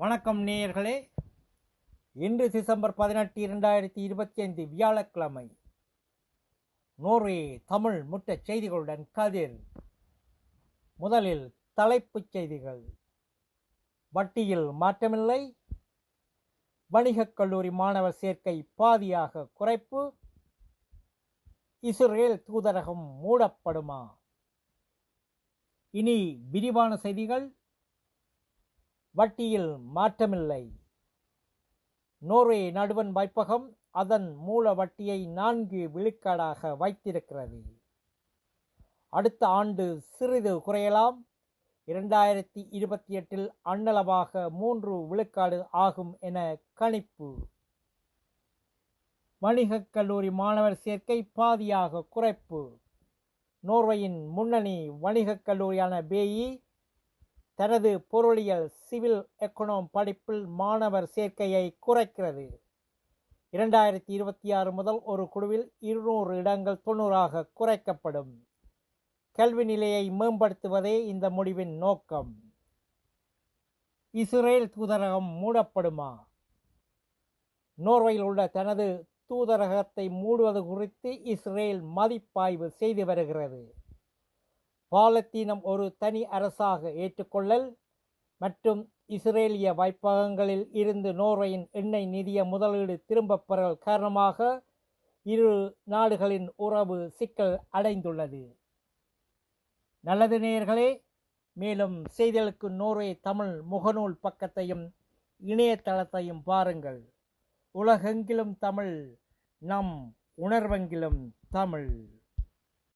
வணக்கம் நேயர்களே. இன்று டிசம்பர் பதினெட்டு இரண்டாயிரத்தி இருபத்தி ஐந்து வியாழக்கிழமை நோர்வே தமிழ் முட்ட செய்திகளுடன் கதிர். முதலில் தலைப்புச் செய்திகள். வட்டியில் மாற்றமில்லை. வணிகக் கல்லூரி மாணவர் சேர்க்கை பாதியாக குறைப்பு. இஸ்ரேல் தூதரகம் மூடப்படுமா? இனி விரிவான செய்திகள். வட்டியில் மாற்றமில்லை. நோர்வே நடுவன் வைப்பகம் அதன் மூல வட்டியை நான்கு விழுக்காடாக வைத்திருக்கிறது. அடுத்த ஆண்டு சிறிது குறையலாம். இரண்டாயிரத்தி இருபத்தி எட்டில் அண்ணளவாக மூன்று விழுக்காடு ஆகும் என கணிப்பு. வணிகக் கல்லூரி மாணவர் சேர்க்கை பாதியாக குறைப்பு. நோர்வேயின் முன்னணி வணிகக் கல்லூரியான பேஇ தனது பொருளியல் சிவில் எக்கனாம் படிப்பில் மாணவர் சேர்க்கையை குறைக்கிறது. இரண்டாயிரத்தி இருபத்தி ஆறு முதல் ஒரு குழுவில் இருநூறு இடங்கள் தொண்ணூறாக குறைக்கப்படும். கல்வி நிலையை மேம்படுத்துவதே இந்த முடிவின் நோக்கம். இஸ்ரேல் தூதரகம் மூடப்படுமா? நோர்வையில் உள்ள தனது தூதரகத்தை மூடுவது குறித்து இஸ்ரேல் மதிப்பாய்வு செய்து வருகிறது. பாலத்தீனம் ஒரு தனி அரசாக ஏற்றுக்கொள்ளல் மற்றும் இஸ்ரேலிய வைப்பகங்களில் இருந்து நோர்வையின் எண்ணெய் நிதிய முதலீடு திரும்பப் பெறல் காரணமாக இரு நாடுகளின் உறவு சிக்கல் அடைந்துள்ளது. நல்லது நேயர்களே மேலும் செய்திகளுக்கு நோர்வே தமிழ் முகநூல் பக்கத்தையும் இணையதளத்தையும் பாருங்கள். உலகெங்கிலும் தமிழ் நம் உணர்வெங்கிலும் தமிழ்.